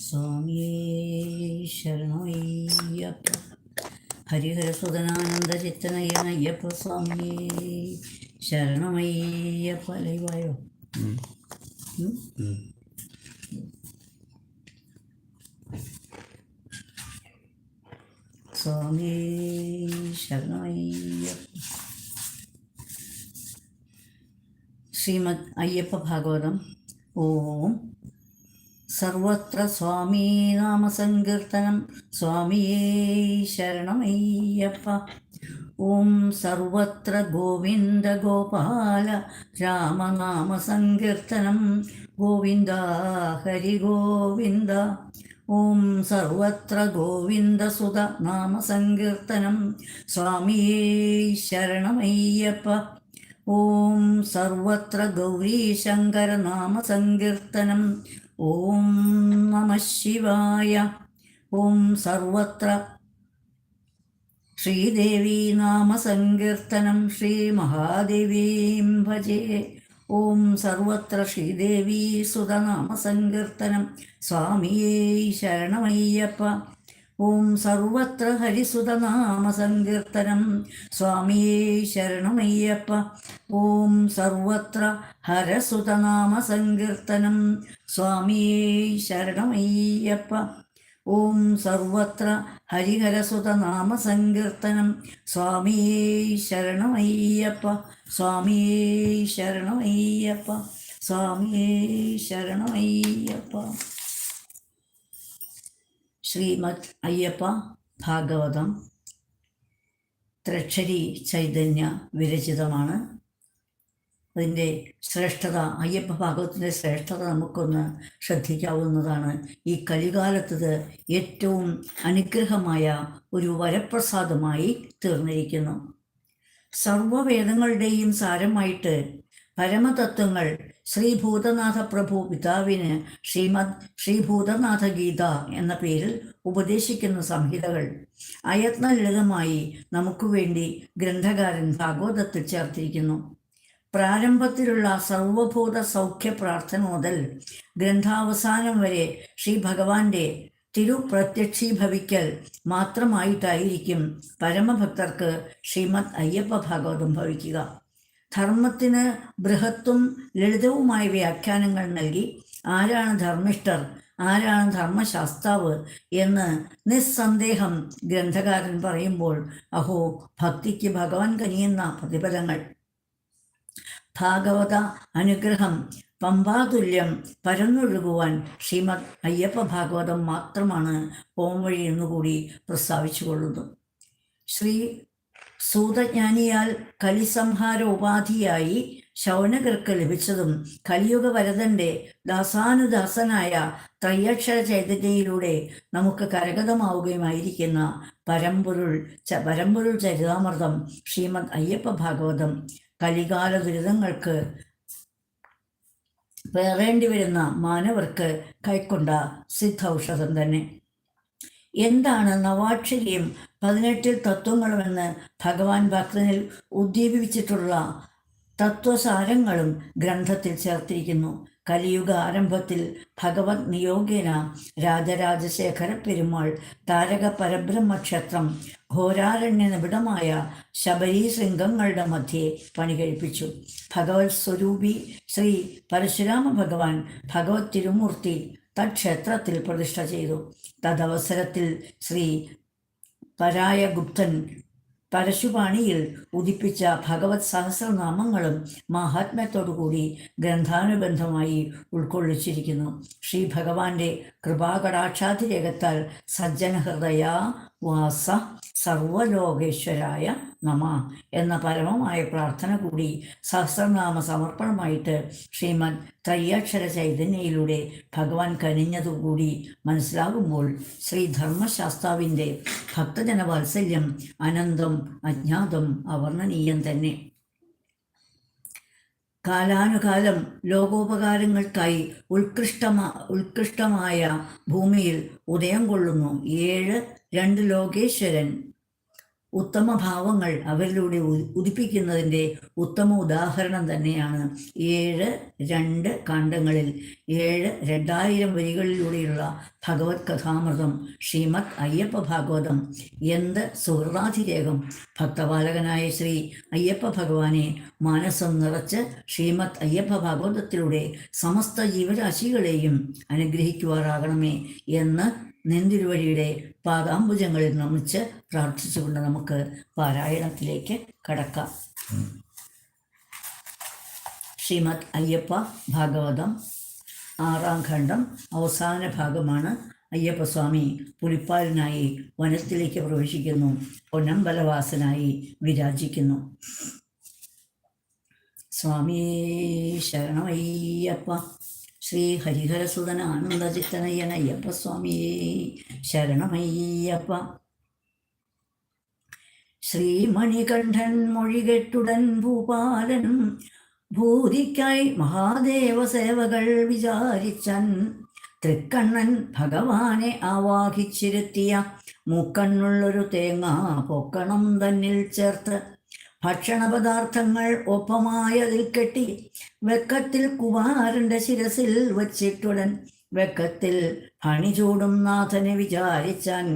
സ്വാമിയേ ശരണയ്യപ്പ ഹരിഹരസുതനാനന്ദചിത്തനയ്യനയ്യപ്പ സ്വാമിയേ ശരണമയ്യപ്പ ലൈവായോ ഉം? സ്വാമിയേ ശരണമയ്യപ്പ ശ്രീമദ് അയ്യപ്പ ഭാഗവതം. ഓം. സർവത്ര സ്വാമീ നാമസങ്കീർത്തനം. സ്വാമിയേ ശരണമയ്യപ്പ. ഓം സർവത്ര ഗോവിന്ദ ഗോപാല രാമനാമസങ്കീർത്തനം. ഗോവിന്ദ ഹരി ഗോവിന്ദ. ഓം സർവത്ര ഗോവിന്ദസുത നാമസങ്കീർത്തനം. സ്വാമിയേ ശരണമയ്യപ്പ. ഓം സർവത്ര ഗൗരീശങ്കര നാമസങ്കീർത്തനം ഓം നമ ശിവായ. ഓം സർവത്ര നാമ നാമസങ്കീർത്തനം ശ്രീ മഹാദേവീം ഭജേ. ഓം സർവത്ര ശ്രീദേവീ സുതനാമസങ്കീർത്തനം സ്വാമിയേ ശരണമയ്യപ്പ. ഓം സർവത്ര ഹരിസുതനാമസങ്കീർത്തനം. സ്വാമിയേ ശരണമയ്യപ്പ. ഓം സർവത്ര ഹരസുതനാമസങ്കീർത്തനം. സ്വാമിയേ ശരണമയ്യപ്പ. ഓം സർവത്ര ഹരിഹരസുതനാമസങ്കീർത്തനം. സ്വാമിയേ ശരണമയ്യപ്പ. സ്വാമിയേ ശരണമയ്യപ്പ. സ്വാമിയേ ശരണമയ്യപ്പ. ശ്രീമദ് അയ്യപ്പ ഭാഗവതം ത്രക്ഷരി ചൈതന്യ വിരചിതമാണ്. അതിന്റെ ശ്രേഷ്ഠത അയ്യപ്പ ഭാഗവത്തിന്റെ ശ്രേഷ്ഠത നമുക്കൊന്ന് ശ്രദ്ധിക്കാവുന്നതാണ്. ഈ കലികാലത്തത് ഏറ്റവും അനുഗ്രഹമായ ഒരു വരപ്രസാദമായി തീർന്നിരിക്കുന്നു. സർവവേദങ്ങളുടെയും സാരമായിട്ട് പരമതത്വങ്ങൾ ശ്രീ ഭൂതനാഥ പ്രഭു പിതാവിന് ശ്രീമദ് ശ്രീ ഭൂതനാഥ ഗീത എന്ന പേരിൽ ഉപദേശിക്കുന്ന സംഹിതകൾ അയത്ന ലളിതമായി നമുക്ക് വേണ്ടി ഗ്രന്ഥകാരൻ ഭാഗവതത്തിൽ ചേർത്തിരിക്കുന്നു. പ്രാരംഭത്തിലുള്ള സർവഭൂത സൗഖ്യ പ്രാർത്ഥന മുതൽ ഗ്രന്ഥാവസാനം വരെ ശ്രീ ഭഗവാന്റെ തിരുപ്രത്യക്ഷീഭവിക്കൽ മാത്രമായിട്ടായിരിക്കും പരമഭക്തർക്ക് ശ്രീമദ് അയ്യപ്പ ഭാഗവതം ഭവിക്കുക. ധർമ്മത്തിന് ബൃഹത്തും ലളിതവുമായ വ്യാഖ്യാനങ്ങൾ നൽകി ആരാണ് ധർമ്മിഷ്ഠർ ആരാണ് ധർമ്മശാസ്താവ് എന്ന് നിസ്സന്ദേഹം ഗ്രന്ഥകാരൻ പറയുമ്പോൾ അഹോ ഭക്തിക്ക് ഭഗവാൻ കനിയുന്ന പ്രതിഫലങ്ങൾ. ഭാഗവത അനുഗ്രഹം പമ്പാതുല്യം പരന്നൊഴുകുവാൻ ശ്രീമദ് അയ്യപ്പ ഭാഗവതം മാത്രമാണ് പോംവഴി എന്നുകൂടി പ്രസ്താവിച്ചു പ്രസ്താവിച്ചുകൊള്ളുന്നു. ശ്രീ സൂതജ്ഞാനിയാൽ കലിസംഹാര ഉപാധിയായി ശൗനകർക്ക് ലഭിച്ചതും കലിയുഗ വരതന്റെ ദാസാനുദാസനായ ത്രയക്ഷര ചൈതന്യയിലൂടെ നമുക്ക് കരഗതമാവുകയുമായിരിക്കുന്ന പരമ്പൊരുൾ പരമ്പൊരുൾ ചരിതാമൃതം ശ്രീമദ് അയ്യപ്പ ഭാഗവതം. കലികാല ദുരിതങ്ങൾക്ക് പേറേണ്ടി വരുന്ന മാനവർക്ക് കൈക്കൊണ്ട സിദ്ധൌഷധം തന്നെ. എന്താണ് നവാക്ഷരിയും പതിനെട്ടിൽ തത്വങ്ങളുമെന്ന് ഭഗവാൻ ഭക്തനിൽ ഉദ്ദീപിച്ചിട്ടുള്ള തത്വസാരങ്ങളും ഗ്രന്ഥത്തിൽ ചേർത്തിരിക്കുന്നു. കലിയുഗ ആരംഭത്തിൽ ഭഗവത് നിയോഗേന രാജരാജശേഖര പെരുമാൾ താരക പരബ്രഹ്മക്ഷേത്രം ഘോരാരണ്യ നിബിഡമായ ശബരി ശൃംഗങ്ങളുടെ മധ്യേ പണി കഴിപ്പിച്ചു ഭഗവത് സ്വരൂപി ശ്രീ പരശുരാമ ഭഗവാൻ ഭഗവത് തിരുമൂർത്തി തക്ഷേത്രത്തിൽ പ്രതിഷ്ഠ ചെയ്തു. തദവസരത്തിൽ ശ്രീ പരായഗുപ്തൻ. പരശുപാണിയിൽ ഉദിപ്പിച്ച ഭഗവത് സഹസ്രനാമങ്ങളും മാഹാത്മ്യത്തോടുകൂടി ഗ്രന്ഥാനുബന്ധമായി ഉൾക്കൊള്ളിച്ചിരിക്കുന്നു. ശ്രീ ഭഗവാന്റെ കൃപാകടാക്ഷാതിരേഖത്താൽ സജ്ജനഹൃദയ വാസ സർവലോകേശ്വരായ നമ എന്ന പരമമായ പ്രാർത്ഥന കൂടി സഹസ്രനാമ സമർപ്പണമായിട്ട് ശ്രീമദ് ത്രയ്യാക്ഷര ചൈതന്യയിലൂടെ ഭഗവാൻ കനിഞ്ഞതുകൂടി മനസ്സിലാകുമ്പോൾ ശ്രീ ധർമ്മശാസ്താവിന്റെ ഭക്തജന വാത്സല്യം അനന്തം അജ്ഞാതം അവർണനീയം തന്നെ. കാലാനുകാലം ലോകോപകാരങ്ങൾക്കായി ഉത്കൃഷ്ടമാ ഉത്കൃഷ്ടമായ ഭൂമിയിൽ ഉദയം കൊള്ളുന്നു. ഏഴ് രണ്ട് ലോകേശ്വരൻ ഉത്തമ ഭാവങ്ങൾ അവരിലൂടെ ഉദിപ്പിക്കുന്നതിന്റെ ഉത്തമ ഉദാഹരണം തന്നെയാണ്. ഏഴ് രണ്ട് കാണ്ഡങ്ങളിൽ ഏഴ് രണ്ടായിരം വരികളിലൂടെയുള്ള ഭഗവത് കഥാമൃതം ശ്രീമദ് അയ്യപ്പ ഭാഗവതം. എന്ത് സുഹൃതാതിരേകം ഭക്തപാലകനായ ശ്രീ അയ്യപ്പ ഭഗവാനെ മാനസം നിറച്ച് ശ്രീമദ് അയ്യപ്പ ഭാഗവതത്തിലൂടെ സമസ്ത ജീവരാശികളെയും അനുഗ്രഹിക്കുവാറാകണമേ എന്ന് നെന്തിരുവഴിയുടെ പാദാംബുജങ്ങളിൽ നമിച്ച് പ്രാർത്ഥിച്ചുകൊണ്ട് നമുക്ക് പാരായണത്തിലേക്ക് കടക്കാം. ശ്രീമദ് അയ്യപ്പ ഭാഗവതം ആറാം ഖണ്ഡം അവസാന ഭാഗമാണ്. അയ്യപ്പസ്വാമി പുലിപ്പാലിനായി വനത്തിലേക്ക് പ്രവേശിക്കുന്നു. പൊന്നമ്പലവാസനായി വിരാജിക്കുന്നു. സ്വാമി ശരണമയ്യപ്പ. ശ്രീ ഹരിഹരസുതന ആനന്ദചിത്തനയ്യൻ അയ്യപ്പ സ്വാമിയേ ശരണമയ്യപ്പ. ശ്രീമണികണ്ഠൻ മൊഴികെട്ടുടൻ ഭൂപാലൻ ഭൂതിക്കായി മഹാദേവ സേവകൾ വിചാരിച്ചൻ തൃക്കണ്ണൻ ഭഗവാനെ ആവാഹിച്ചിരുത്തിയ മൂക്കണ്ണുള്ളൊരു തേങ്ങ പൊക്കണം തന്നിൽ ചേർത്ത് ഭക്ഷണപദാർത്ഥങ്ങൾ ഒപ്പമായതിൽ കെട്ടി വെക്കത്തിൽ കുമാരന്റെ ശിരസിൽ വച്ചിട്ടുടൻ വെക്കത്തിൽ പണിചൂടും നാഥനെ വിചാരിച്ചാൻ.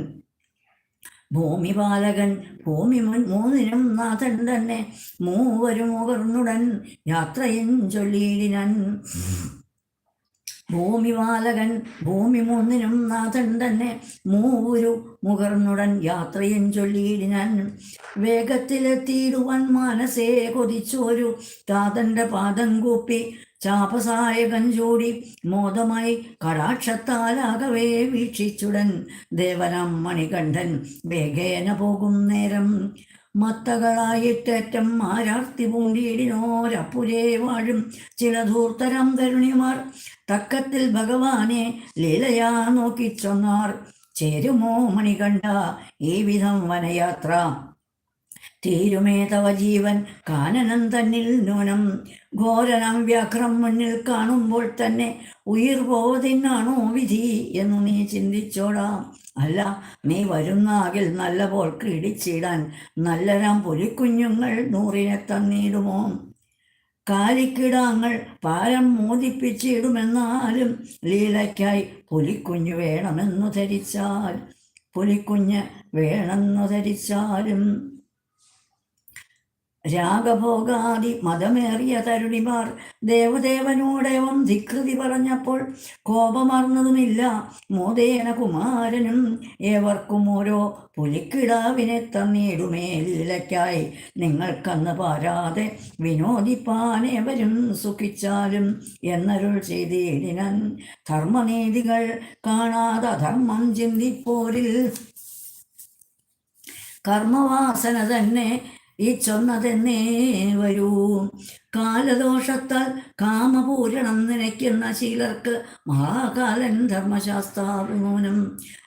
ഭൂമിപാലകൻ ഭൂമി മൂന്നിനും നാഥൻ തന്നെ മൂവരും ഉകർന്നുടൻ യാത്രയും ചൊല്ലിയിടിനൻ. ഭൂമിപാലകൻ ഭൂമി മൂന്നിനും നാഥൻ തന്നെ മൂരു മുകർന്നുടൻ യാത്രയും ചൊല്ലിയിടിനാൻ വേഗത്തിലെത്തിയിടുവാൻ മനസ്സേ കൊതിച്ചോരു താതന്റെ പാദം കൂപ്പി ചാപസായകൻ ചൂടി മോദമായി കടാക്ഷത്താലാകവേ വീക്ഷിച്ചുടൻ ദേവനം മണികണ്ഠൻ വേഗേന പോകും നേരം. മത്തകളായിട്ടേറ്റം ആരാർത്തി പൂണ്ടിയിടിനോരപ്പുരേ വാഴും ചില ധൂർത്തരം തരുണിമാർ തക്കത്തിൽ ഭഗവാനെ ലീലയാ നോക്കിച്ചൊന്നാർ ചേരുമോ മണികണ്ട ഈ വിധം വനയാത്ര. തീരുമേ തവ ജീവൻ കാനനം തന്നിൽ നൂനം ഘോരനം വ്യാഘ്രം മുന്നിൽ കാണുമ്പോൾ തന്നെ ഉയിർ പോതിന്നാണോ വിധി എന്നു നീ ചിന്തിച്ചോടാം. അല്ല നീ വരുന്നാകിൽ നല്ല പോൽ ക്രീഡിച്ചിടാൻ. നല്ലരാം പുലിക്കുഞ്ഞുങ്ങൾ നൂറിനെ തന്നിടുമോ? കാലിക്കിടാങ്ങൾ പാരം മോദിപ്പിച്ചിടുമെന്നാലും ലീലയ്ക്കായി പുലിക്കുഞ്ഞു വേണമെന്നു ധരിച്ചാൽ പുലിക്കുഞ്ഞ് വേണമെന്നു ധരിച്ചാലും രാഗഭോഗാദി മതമേറിയ തരുണിമാർ ദേവദേവനോടേവം ധിക്കൃതി പറഞ്ഞപ്പോൾ കോപമർന്നതുമില്ല മോദേന കുമാരനും ഏവർക്കും ഓരോ പുലിക്കിടാവിനെ തന്നിടുമേലക്കായി നിങ്ങൾക്കന്ന് പാരാതെ വിനോദിപ്പാനേവരും സുഖിച്ചാലും എന്നരുൾ ചെയ്തിടിനൻ ധർമ്മനീതികൾ കാണാതെ ധർമ്മം ചിന്തിപ്പോരിൽ. കർമ്മവാസന തന്നെ ഈ ചൊന്നതെന്നേ വരൂ. കാലദോഷത്താൽ കാമപൂരണം നനയ്ക്കുന്ന ശീലർക്ക് മഹാകാലൻ ധർമ്മശാസ്ത്രാനൂനം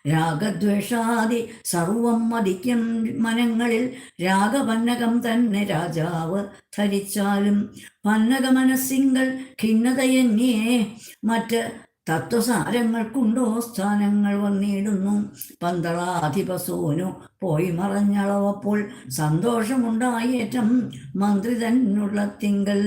രാഗദ്വേഷാദി സർവം മതിക്കും മനങ്ങളിൽ രാഗപന്നകം തന്നെ രാജാവ് ധരിച്ചാലും. പന്നക മനസ്സിങ്കൽ ഖിന്നതയന്യേ മറ്റ് തത്വസാരങ്ങൾക്കുണ്ടോ? സ്ഥാനങ്ങൾ വന്നിടുന്നു. പന്തളാധിപസോനു പോയി മറഞ്ഞളവപ്പോൾ സന്തോഷമുണ്ടായേറ്റം മന്ത്രി തന്നുള്ള തിങ്കൽ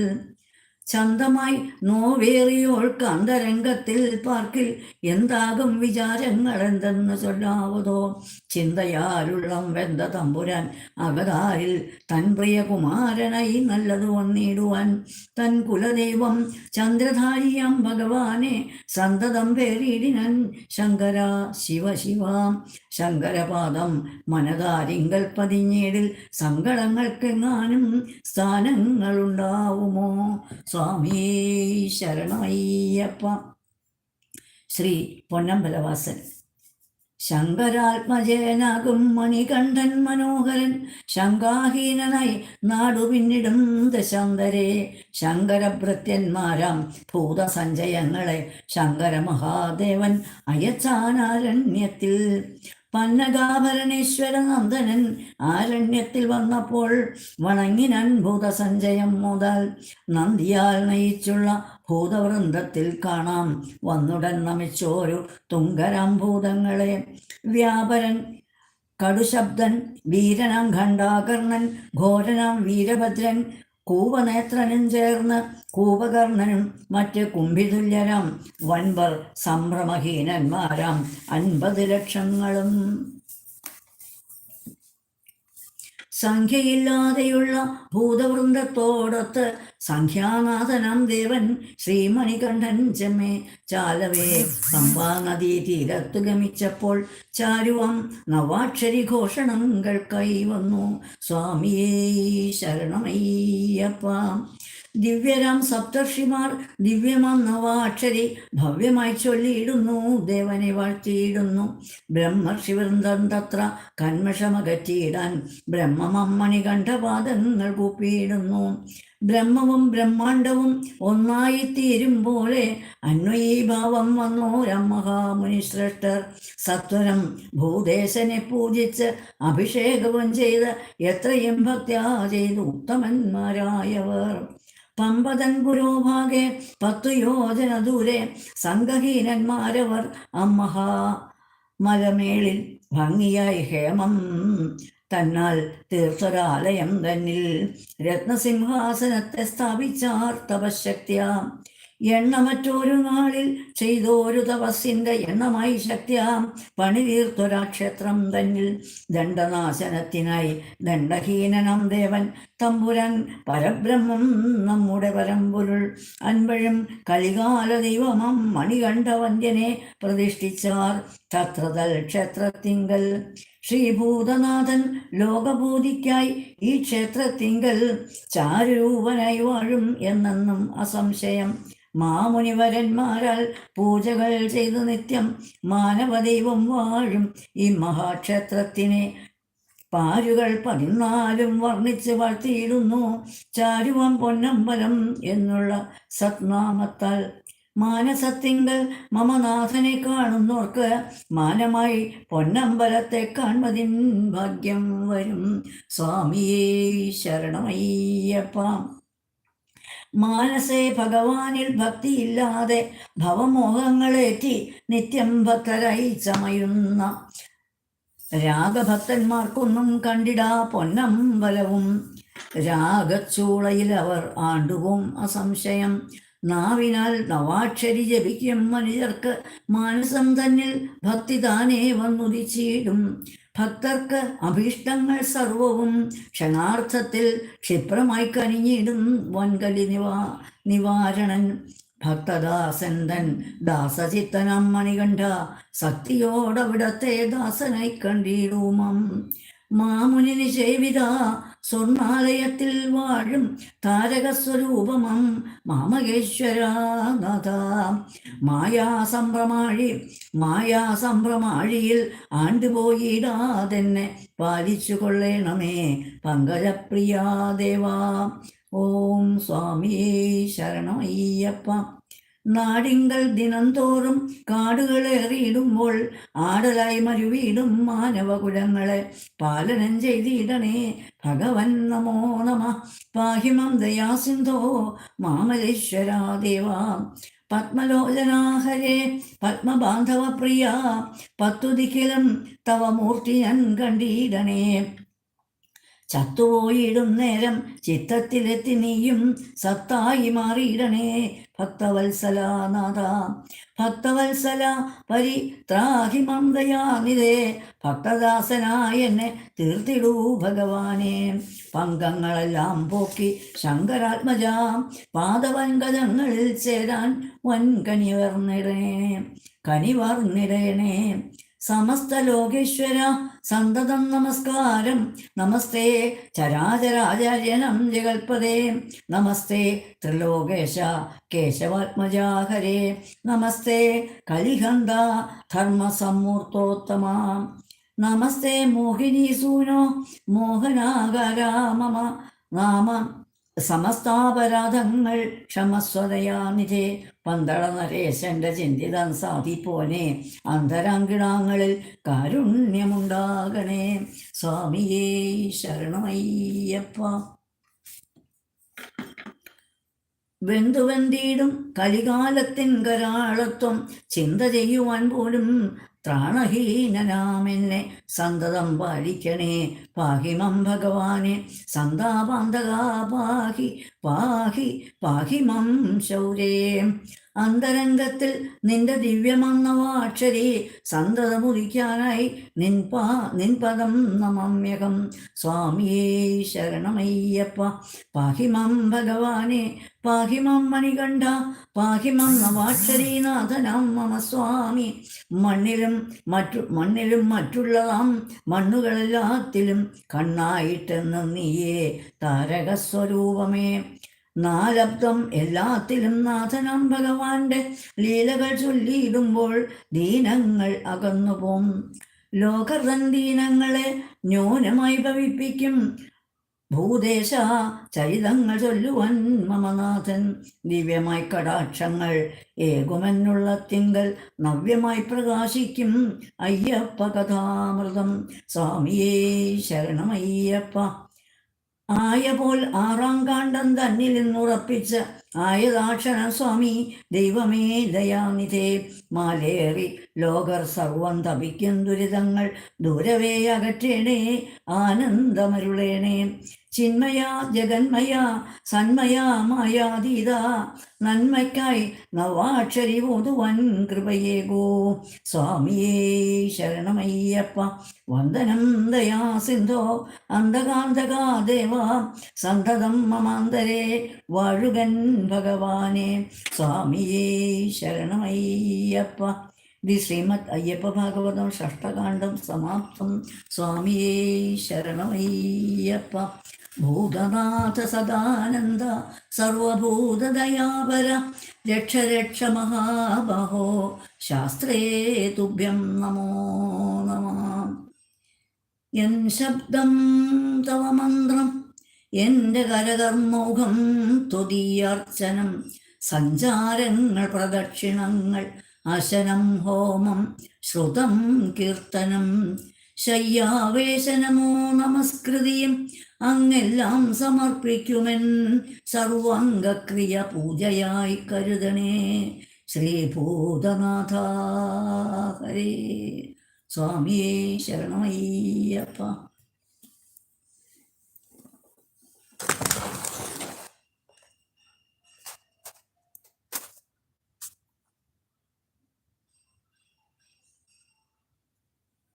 ചന്തമായി നോവേറിയോൾക്ക് അന്തരംഗത്തിൽ പാർക്കിൽ എന്താകും വിചാരങ്ങൾ എന്തെന്ന് ചൊല്ലാവതോ? ചിന്തയാലുള്ളം വെന്ത തമ്പുരാൻ അകതാരിൽ തൻ പ്രിയ കുമാരനായി നല്ലത് വന്നിടുവാൻ. തൻ കുലദൈവം ചന്ദ്രധാരിയാം ഭഗവാനെ സന്തതം പേരിടിനൻ. ശങ്കര ശിവ ശിവ ശങ്കരപാദം മനതാരിങ്കൽ പതിഞ്ഞേടിൽ സങ്കടങ്ങൾക്കെങ്ങാനും സ്ഥാനങ്ങളുണ്ടാവുമോ? സ്വാമീ ശരണമയ്യപ്പ. ശ്രീ പൊന്നമ്പലവാസൻ. ശങ്കരാത്മജയനാകും മണികണ്ഠൻ മനോഹരൻ. ശങ്കാഹീനനായി നാടു പിന്നിടും ദശാന്തരെ. ശങ്കരഭൃത്യന്മാരാം ഭൂതസഞ്ചയങ്ങളെ ശങ്കര മഹാദേവൻ അയച്ചാനാരണ്യത്തിൽ. പന്നകാഭരണേശ്വര നന്ദനൻ ആരണ്യത്തിൽ വന്നപ്പോൾ വണങ്ങിനൻ ഭൂതസഞ്ചയം മുതൽ നന്ദിയാൽ നയിച്ചുള്ള ഭൂതവൃന്ദത്തിൽ കാണാം. വന്നുടൻ നമിച്ചോരു തുങ്കരം ഭൂതങ്ങളെ വ്യാപരൻ കടുശബ്ദൻ വീരനാം ഖണ്ഡാകർണൻ ഘോരനാം വീരഭദ്രൻ കൂപനേത്രനും ചേർന്ന് കൂപകർണനും മറ്റ് കുംഭിതുല്യരാം വൻപർ സംഭ്രമഹീനന്മാരാം അൻപത് ലക്ഷങ്ങളും. സംഖ്യയില്ലാതെയുള്ള ഭൂതവൃന്ദത്തോടൊത്ത് സംഖ്യാനാഥനാം ദേവൻ ശ്രീമണികണ്ഠൻ ചെമ്മേ. ചാലവേ പമ്പാ നദീ തീരത്തു ഗമിച്ചപ്പോൾ ചാരുവം നവാക്ഷരി ഘോഷണങ്ങൾ കൈവന്നു. സ്വാമിയേ ശരണമയ്യപ്പ. ദിവ്യരാം സപ്തർഷിമാർ ദിവ്യമാം നവാക്ഷരി ഭവ്യമായി ചൊല്ലിയിടുന്നു ദേവനെ വാഴ്ത്തിയിടുന്നു. ബ്രഹ്മർഷിവൃന്ദം തത്ര കന്മഷമകറ്റിയിടാൻ ബ്രഹ്മമമ്മണി കണ്ഠപാദങ്ങൾ കൂപ്പിയിടുന്നു. ബ്രഹ്മവും ബ്രഹ്മാണ്ടവും ഒന്നായി തീരും പോലെ അന്വയീഭാവം ശ്രേഷ്ഠർ സത്വരം ഭൂദേശനെ പൂജിച്ച് അഭിഷേകവും ചെയ്ത് എത്രയും ഭക്ത്യാ ചെയ്തു ഉത്തമന്മാരായവർ. പമ്പതൻ പുരോഭാഗെ പത്തു യോജന ദൂരെ സംഘഹീനന്മാരവർ അമ്മഹാ മലമേളിൽ ഭംഗിയായി ഹേമം തന്നാൽ തീർത്ഥൊരാലയം തന്നിൽ രത്നസിംഹാസനത്തെ സ്ഥാപിച്ചാർ തപശക്തിയ. എണ്ണമറ്റൊരു നാളിൽ ചെയ്തോരു തപസ്സിന്റെ എണ്ണമായി ശക്തിയാം. പണി തീർത്തൊരാക്ഷേത്രം തന്നിൽ ദണ്ഡനാശനത്തിനായി ദണ്ഡഹീനനം ദേവൻ. തമ്പുരൻ പരബ്രഹ്മം നമ്മുടെ പരമ്പൊരുൾ. അൻപഴും കലികാല ദൈവമം മണികണ്ഠവന്യനെ പ്രതിഷ്ഠിച്ചാർ. തത്രതൽ ക്ഷേത്രത്തിങ്കൽ ശ്രീഭൂതനാഥൻ ലോകബോധിക്കായി ഈ ക്ഷേത്രത്തിങ്കൽ ചാരൂപനായി വാഴും എന്നെന്നും അസംശയം. മാമുനിവരന്മാരാൽ പൂജകൾ ചെയ്തു നിത്യം മാനവദൈവം വാഴും. ഈ മഹാക്ഷേത്രത്തിനെ പാരുകൾ പതിനാലും വർണിച്ച് വാഴ്ത്തിയിടുന്നു ചാരുവം പൊന്നമ്പലം എന്നുള്ള സത്നാമത്താൽ മാനസത്തിങ്കൽ മമനാഥനെ കാണുന്നവർക്ക് മാനമായി പൊന്നമ്പലത്തെ കാൺമതിൻ ഭാഗ്യം വരും. സ്വാമിയേ ശരണമയ്യപ്പ. മാനസേ ഭഗവാനിൽ ഭക്തിയില്ലാതെ ഭവമോഹങ്ങളേറ്റി നിത്യം ഭക്തരായി ചമയുന്ന രാഗഭക്തന്മാർക്കൊന്നും കണ്ടിടാ പൊന്നമ്പലവും രാഗച്ചൂളയിൽ അവർ ആണ്ടുപോം അസംശയം. നാവിനാൽ നവാക്ഷരി ജപിക്കും മനുഷ്യർക്ക് മാനസം തന്നിൽ ഭക്തി താനേ വന്നുദിച്ചിടും. ഭക്തർക്ക് അഭീഷ്ടങ്ങൾ സർവവും ക്ഷണാർത്ഥത്തിൽ ക്ഷിപ്രമായി കനിഞ്ഞിടും വൻകലി നിവാ നിവാരണൻ. ഭക്തദാസന്തൻ ദാസചിത്തനം മണികണ്ഠ സക്തിയോടവിടത്തെ ദാസനായി കണ്ടിടുമം. മാമുനി നിഷേവിത സ്വർണാലയത്തിൽ വാഴും താരകസ്വരൂപമം മാമകേശ്വരനാഥ മായാസംഭ്രമാഴി മായാസംഭ്രമാഴിയിൽ ആണ്ടുപോയിടാതെന്നെ പാലിച്ചു കൊള്ളേണമേ പങ്കജപ്രിയാ ദേവാ ഓം സ്വാമിയേ ശരണമയ്യപ്പ. നാടിങ്കൽ ദിനംതോറും കാടുകളേറിയിടുമ്പോൾ ആടലായി മരുവീടും മാനവകുലങ്ങളെ പാലനം ചെയ്തിടണേ ഭഗവൻ നമോ നമ. പാഹിമം ദയാസിന്ധോ മാമലേശ്വരാ ദേവ. പത്മലോചനാഹരേ പത്മബാന്ധവ പ്രിയ. പത്തുദിക്കിലും തവ മൂർത്തി ഞാൻ കണ്ടിടണേ. ചത്തുപോയിടും നേരം ചിത്തത്തിലെത്തി നീയും സത്തായി മാറിയിടണേ. ഭക്തവത്സലാനാഥ ഭക്തവത്സല പരി ത്രാഹി മന്ദയാനിതേ ഭക്തദാസനായ എന്നെ തീർത്തിടൂ ഭഗവാനെ. പങ്കങ്ങളെല്ലാം പോക്കി ശങ്കരാത്മജ പാദവൻകഥങ്ങളിൽ ചേരാൻ വൻകനിവർന്നിടണേ കനിവർന്നിടണേ. സമസ്ത ലോകേശ്വര സന്തതം നമസ്കാരം. നമസ്തേ ചരാചരാചാര്യനം ജഗൽപദേ നമസ്തേ ത്രിലോകേശ കേശവാത്മജാഹരേ നമസ്തേ കലിഹന്ത ധർമ്മസമ്മൂർത്തോത്തമ നമസ്തേ മോഹിനി സൂനോ മോഹനാകര മമ നാമ സമസ്താപരാധങ്ങൾ ക്ഷമസ്വതയാനിധേ പന്തള നരേശന്റെ ചിന്തിതം സാധിപ്പോനെ. അന്തരാങ്കിടാങ്ങളിൽ കാരുണ്യമുണ്ടാകണേ. സ്വാമിയേ ശരണമയ്യപ്പ. ബന്ധുവന്തീടും കലികാലത്തിൻ കരാളത്വം. ചിന്ത ചെയ്യുവാൻ പോലും ത്രാണഹീനനാമെന്നെ സന്തതം പാലിക്കണേ. പാഹിമം ഭഗവാനെ സന്താപാന്തകാ പാഹി പാഹി പാഹിമം ശൗരേ. അന്തരംഗത്തിൽ നിന്റെ ദിവ്യമന്നവാക്ഷരി സന്തതമുദിക്കാനായി നിൻ പാ നിൻ പദം നമമ്യകം സ്വാമിയേ ശരണമയ്യപ്പ പാഹിമം ഭഗവാനെ പാഹിമം മണികണ്ഠ പാഹിമം നവാക്ഷരീനാഥനം മമ സ്വാമി. മണ്ണിലും മറ്റു മണ്ണിലും മറ്റുള്ളതാം മണ്ണുകളെല്ലാത്തിലും കണ്ണായിട്ടെന്നും നീയേ താരകസ്വരൂപമേ. നാലബ്ദം എല്ലാത്തിലും നാഥനാം ഭഗവാന്റെ ലീലകൾ ചൊല്ലിയിടുമ്പോൾ ദീനങ്ങൾ അകന്നുപോം. ലോകതൻ ദീനങ്ങളെ ന്യൂനമായി ഭവിപ്പിക്കും. ഭൂദേശ ചരിതങ്ങൾ ചൊല്ലുവൻ മമനാഥൻ. ദിവ്യമായി കടാക്ഷങ്ങൾ ഏകുമെന്നുള്ള തിങ്കൾ നവ്യമായി പ്രകാശിക്കും. അയ്യപ്പ കഥാമൃതം സ്വാമിയേ ശരണമയ്യപ്പ. ആയ പോൽ ആറാം കാണ്ഡം തന്നിൽ നിന്നുറപ്പിച്ച ആയതാക്ഷണ സ്വാമി ദൈവമേ ദയാനിധേ മാലേറി ലോകർ സർവം തപിക്കും ദുരിതങ്ങൾ ദൂരവേ അകറ്റേണേ ആനന്ദമരുളേണേ. ചിന്മയ ജഗന്മയാ സന്മയാ മായാതീത. നന്മയ്ക്കായി നവാക്ഷരി ഓതുവൻ കൃപയേകോ. സ്വാമിയേ ശരണമയ്യപ്പ വന്ദനം ദയാ സിന്ധോ. അന്ധകാന്തകാ ദേവ സന്തതം മമാന്തരേ വാഴുകൻ ഭഗവാനെ. സ്വാമിയേ ശരണമയ്യപ്പ. ദി ശ്രീമദ് അയ്യപ്പ ഭാഗവതം ഷഷ്ടകാന്ഡം സമാപ്തം. സ്വാമിയേ ശരണമയ്യപ്പ. ഭൂതനാഥ സദാനന്ദ സർവഭൂതദയാപര രക്ഷ രക്ഷ മഹാബഹോ ശാസ്ത്രേ തുഭ്യം നമോ നമ. എൻ ശബ്ദം തവ മന്ത്രം എന്റെ കരകർമ്മുഖം ത്വതീയർച്ചനം സഞ്ചാരങ്ങൾ പ്രദക്ഷിണങ്ങൾ അശനം ഹോമം ശ്രുതം കീർത്തനം ശയ്യാവേശനമോ നമസ്കൃതിയും അങ്ങെല്ലാം സമർപ്പിക്കുമെൻ സർവാംഗക്രിയ പൂജയായി കരുതണേ. ശ്രീഭൂതനാഥ ഹരേ. സ്വാമിയേ ശരണമയ്യപ്പ.